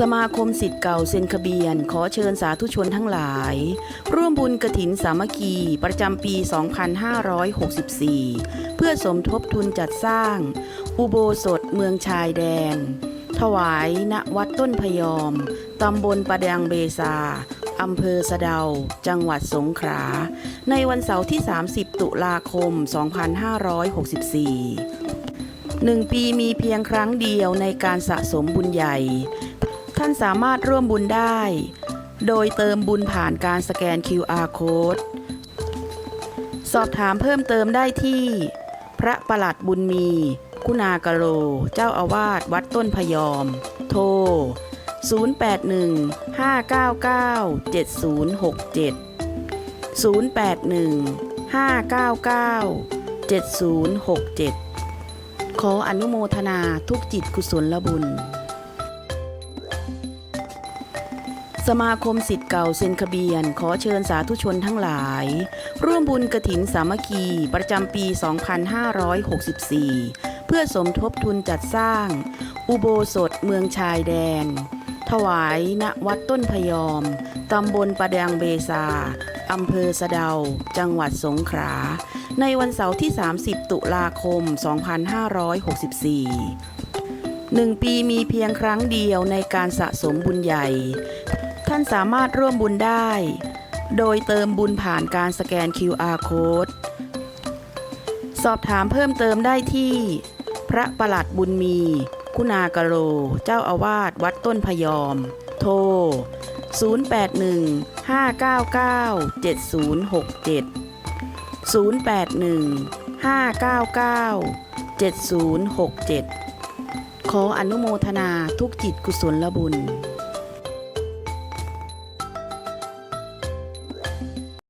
สมาคมสิทธิ์เก่าเซนคเบียน ขอเชิญสาธุชนทั้งหลาย ร่วมบุญกระถินสามัคคีประจำปี 2564 เพื่อสมทบทุนจัดสร้าง อุโบสถเมืองชายแดน ถวายณวัดต้นพยอม ตำบลประดังเบซาอำเภอสะเดา จังหวัดสงขลา ในวันเสาร์ที่ 30 ตุลาคม 2564หนึ่งปีมีเพียงครั้งเดียวในการสะสมบุญใหญ่ ท่านสามารถร่วมบุญได้ โดยเติมบุญผ่านการสแกน QR code สอบถามเพิ่มเติมได้ที่ พระประหลัดบุญมี คุณากโล เจ้าอาวาสวัดต้นพยอม โทร 081 599 7067 081 599 7067 ขออนุโมทนาทุกจิตกุศลบุญ สมาคมสิทธิ์เก่าเซนคาเบียน ขอเชิญสาธุชนทั้งหลาย ร่วมบุญกระถินสามัคคี ประจำปี 2564 เพื่อสมทบทุนจัดสร้าง อุโบสถเมืองชายแดน ถวายณวัดต้นพยอม ตำบลประดังเบซาอำเภอสะเดา จังหวัดสงขลาในวันเสาร์ที่ 30 ตุลาคม 2564หนึ่งปีมีเพียงครั้งเดียวในการสะสมบุญใหญ่ ท่านสามารถร่วมบุญได้ โดยเติมบุญผ่านการสแกน QR code สอบถามเพิ่มเติมได้ที่ พระประหลัดบุญมี คุณากโลเจ้าอาวาสวัดต้นพยอม โทร 081 599 7067 081 599 7067 ขออนุโมทนาทุกจิตกุศลบุญ